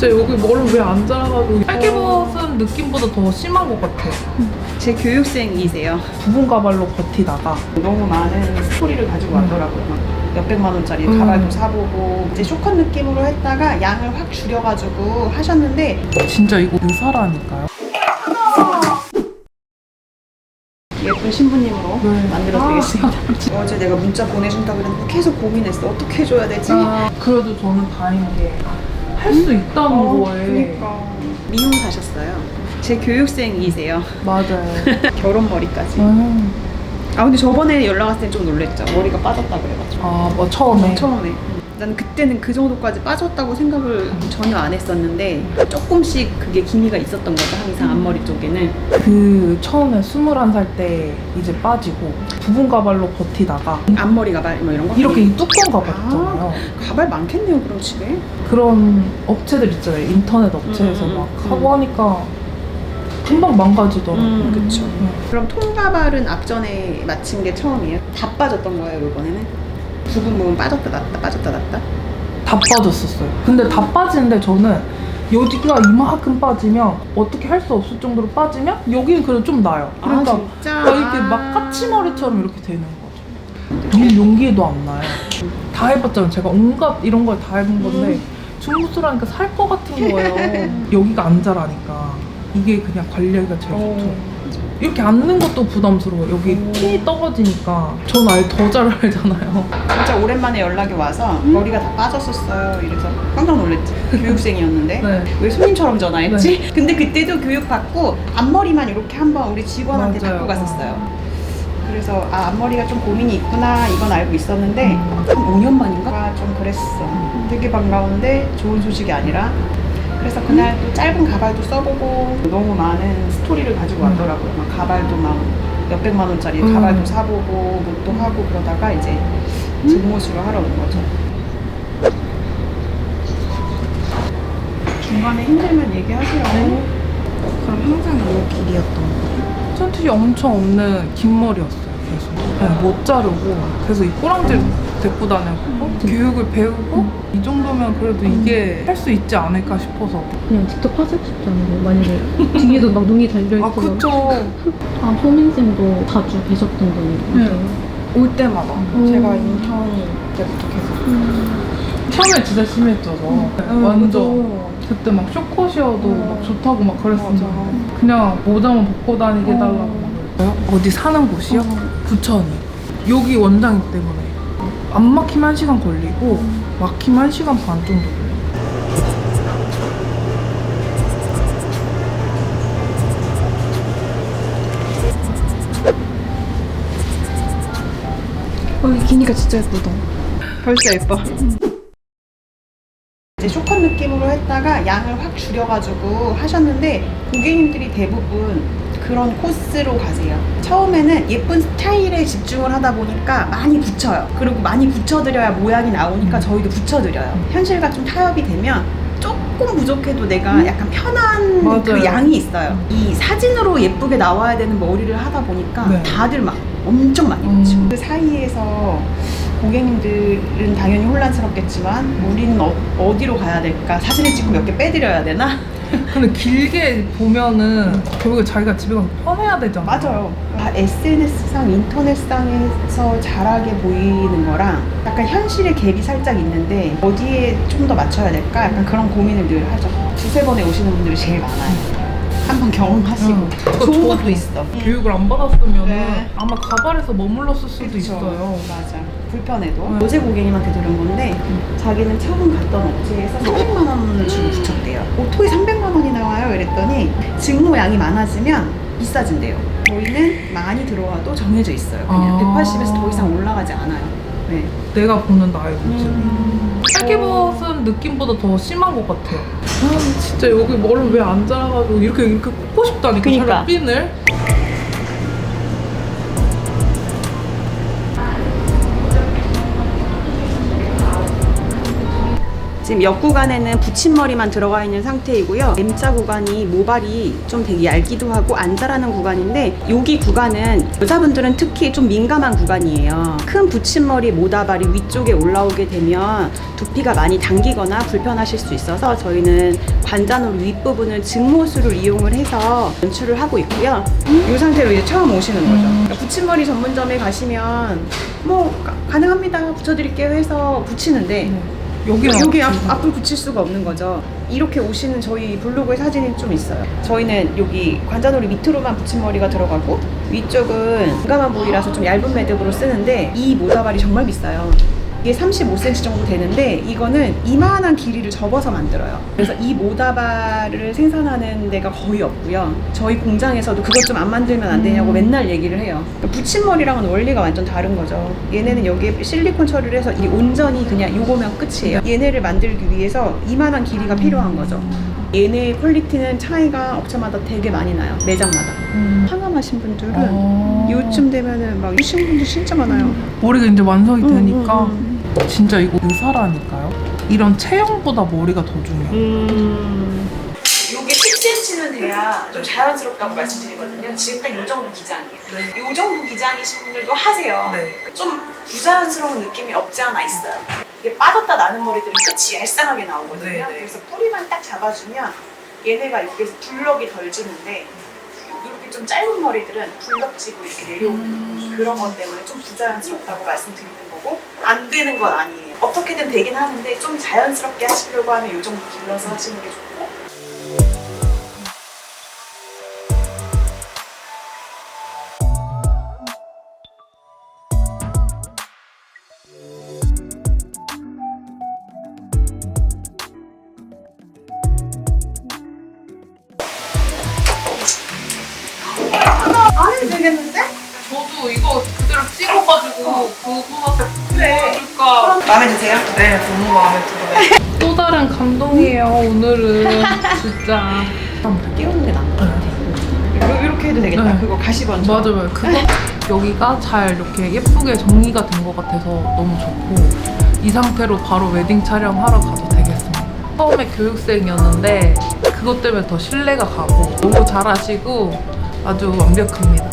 진짜 여기 머리 왜안 자라가지고 빨개 벗은 느낌보다 더 심한 것 같아요. 제 교육생이세요. 부분 가발로 버티다가 너무 많은 스토리를 가지고 왔더라고요. 막 몇백만 원짜리 음. 가발도 사보고 이제 쇼컷 느낌으로 했다가 양을 확 줄여가지고 하셨는데 진짜 이거 의사라니까요. 예쁜 신부님으로 네. 만들어드리겠습니다. 어제 내가 문자 보내준다 그랬는데 계속 고민했어. 어떻게 해줘야 되지? 아, 그래도 저는 다행인 게 할 수 있다는 어, 거에 그니까. 미용 사셨어요. 제 교육생이세요. 맞아요. 결혼 머리까지. 음. 아 근데 저번에 연락 왔을 때 좀 놀랬죠. 머리가 빠졌다 그래가지고. 아, 뭐 처음에 처음에. 난 그때는 그 정도까지 빠졌다고 생각을 전혀 안 했었는데 조금씩 그게 기미가 있었던 거죠. 항상 앞머리 쪽에는. 그 처음에 21살 때 이제 빠지고 부분 가발로 버티다가 앞머리 가발 뭐 이런 거. 이렇게 이 뚜껑 가발 있잖아요. 가발 많겠네요 그럼 집에. 그런 업체들 있잖아요. 인터넷 업체에서 음, 음, 막 음. 하고 하니까 금방 망가지더라고요. 음, 그쵸. 네. 그럼 통가발은 앞전에 마친 게 처음이에요? 다 빠졌던 거예요 이번에는? 부분 부분 빠졌다 놨다 빠졌다 놨다? 다 빠졌었어요. 근데 다 빠지는데 저는 여기가 이만큼 빠지면 어떻게 할 수 없을 정도로 빠지면 여기는 그래도 좀 나요. 그러니까 아, 진짜? 막 이렇게 막 까치머리처럼 이렇게 되는 거죠. 밀 용기도 안 나요. 다 해봤잖아요. 제가 온갖 이런 걸 다 해본 건데 중부수라니까 살것 같은 거예요. 여기가 안 자라니까 이게 그냥 관리하기가 제일 좋죠. 이렇게 앉는 것도 부담스러워요. 여기 오. 핀이 떨어지니까 전 아예 더 잘 알잖아요. 진짜 오랜만에 연락이 와서 머리가 다 빠졌었어요 이래서 깜짝 놀랐지 교육생이었는데 네. 왜 손님처럼 전화했지? 근데 그때도 교육받고 앞머리만 이렇게 한번 우리 직원한테 맞아요. 받고 갔었어요 그래서 아 앞머리가 좀 고민이 있구나 이건 알고 있었는데 음. 한 5년 만인가 좀 그랬어 되게 반가운데 좋은 소식이 아니라 그래서 그날 또 짧은 가발도 써보고 너무 많은 스토리를 가지고 음. 왔더라고요 막 가발도 막 몇백만 원짜리 음. 가발도 사보고 뭣도 하고 그러다가 이제 집모수를 하러 온 거죠 중간에 힘들면 얘기하세요 그럼 항상 이 길이었던 거예요? 손톱이 엄청 없는 긴 머리였어요. 계속. 그냥 못 자르고 그래서 이 꼬랑지를 데리고 다녔고 교육을 배우고 이 정도면 그래도 이게 할 수 있지 않을까 싶어서. 그냥 직접 하시고 싶지 않은데 만약에 뒤에도 막 눈이 달려있고 아 그쵸. 아 소민쌤도 자주 계셨던 분이에요? 올 때마다 음. 제가 인턴 때부터 계속. 처음에 진짜 심했죠 저. 음, 완전. 그때 막 쇼컷이어도 막 좋다고 막 그랬었는데 그냥 모자만 벗고 다니게 해달라고 막 그랬어요 어디 사는 곳이요? 부천이 여기 원장이기 때문에 안 막히면 한 시간 걸리고 막히면 한 시간 반 정도 걸려요 어, 이 기니까 진짜 예쁘다. 벌써 예뻐. 이제 쇼컷 느낌으로 했다가 양을 확 줄여가지고 하셨는데 고객님들이 대부분 그런 코스로 가세요. 처음에는 예쁜 스타일에 집중을 하다 보니까 많이 붙여요. 그리고 많이 붙여드려야 모양이 나오니까 저희도 붙여드려요. 현실과 좀 타협이 되면 조금 부족해도 내가 약간 편한 맞아요. 그 양이 있어요. 이 사진으로 예쁘게 나와야 되는 머리를 하다 보니까 네. 다들 막 엄청 많이 음. 붙이고 그 사이에서 고객님들은 당연히 혼란스럽겠지만 우리는 어, 디로 가야 될까? 사진을 찍고 몇 개 빼드려야 되나? 근데 길게 보면은 결국에 자기가 집에 가서 편해야 되잖아 맞아요. 아, SNS상, 인터넷상에서 잘하게 보이는 거랑 약간 현실의 갭이 살짝 있는데 어디에 좀 더 맞춰야 될까? 약간 그런 고민을 늘 하죠. 두세 번에 오시는 분들이 제일 많아요. 한번 경험하시고. 응. 좋은 것도 있어. 교육을 안 받았으면 네. 아마 가발에서 머물렀을 수도. 있어요. 맞아. 불편해도. 음. 어제 고객님한테 들은 건데 자기는 처음 갔던 업체에서 300만 원을 주고 붙였대요. 오토에 300만 원이 나와요. 이랬더니 직모양이 많아지면 비싸진대요. 저희는 많이 들어와도 정해져 있어요. 그냥 아. 180에서 더 이상 올라가지 않아요. 네. 내가 보는 나의 모습. 음. 짧게 벗은 느낌보다 더 심한 것 같아요. 아, 진짜 여기 머리 왜 안 자라가지고 이렇게 이렇게 꽂고 싶다니까 그니까. 차라리 핀을. 지금 옆 구간에는 붙임머리만 들어가 있는 상태이고요. M자 구간이 모발이 좀 되게 얇기도 하고 안 자라는 구간인데 여기 구간은 여자분들은 특히 좀 민감한 구간이에요. 큰 붙임머리 모다발이 위쪽에 올라오게 되면 두피가 많이 당기거나 불편하실 수 있어서 저희는 관자놀 윗부분을 증모술을 이용을 해서 연출을 하고 있고요. 이 상태로 이제 처음 오시는 거죠. 그러니까 붙임머리 전문점에 가시면 뭐 가- 가능합니다. 붙여드릴게요 해서 붙이는데 네. 여기랑 여기 앞, 앞을 붙일 수가 없는 거죠. 이렇게 오시는 저희 블로그에 사진이 좀 있어요. 저희는 여기 관자놀이 밑으로만 붙임머리가 들어가고 위쪽은 민감한 부위라서 좀 얇은 매듭으로 쓰는데 이 모다발이 정말 비싸요. 이게 35cm 정도 되는데 이거는 이만한 길이를 접어서 만들어요. 그래서 이 모다발을 생산하는 데가 거의 없고요. 저희 공장에서도 그것 좀 안 만들면 안 되냐고 맨날 얘기를 해요. 그러니까 붙임머리랑은 원리가 완전 다른 거죠. 얘네는 여기에 실리콘 처리를 해서 이 온전히 그냥 요거면 끝이에요. 얘네를 만들기 위해서 이만한 길이가 필요한 거죠. 얘네의 퀄리티는 차이가 업체마다 되게 많이 나요. 매장마다. 음. 항암하신 분들은 어. 요쯤 되면은 막 이신 분들 진짜 많아요. 머리가 이제 완성이 음, 되니까 음, 진짜 이거 의사라니까요. 이런 체형보다 머리가 더 중요해요. 음. 요게 10cm는 돼야 좀 자연스럽다고 말씀드리거든요. 지금 딱요 정도 기장이에요. 요 정도 기장이신 분들도 하세요. 네. 좀 부자연스러운 느낌이 없지 않아 있어요. 이게 빠졌다 나는 머리들은 끝이 얄쌍하게 나오거든요. 네, 네. 그래서 뿌리만 딱 잡아주면 얘네가 여기서 블럭이 덜 지는데 이렇게 좀 짧은 머리들은 블럭지고 이렇게 내려오는 음. 그런 것 때문에 좀 부자연스럽다고 말씀드리는 거고 안 되는 건 아니에요. 어떻게든 되긴 하는데 좀 자연스럽게 하시려고 하면 이 정도 길러서 하시는 게 좋고 그래. 보여줄까. 마음에 드세요? 네, 너무 마음에 들어요. 또 다른 감동이에요, 오늘은. 진짜. 끼우는 게 나은 것 같아. 이렇게- 이렇게 해도 되겠다. 네. 그거 가시번처. 맞아, 맞아. 그거 여기가 잘 이렇게 예쁘게 정리가 된 것 같아서 너무 좋고 이 상태로 바로 웨딩 촬영하러 가도 되겠습니다. 처음에 교육생이었는데 그것 때문에 더 신뢰가 가고 너무 잘하시고 아주 완벽합니다.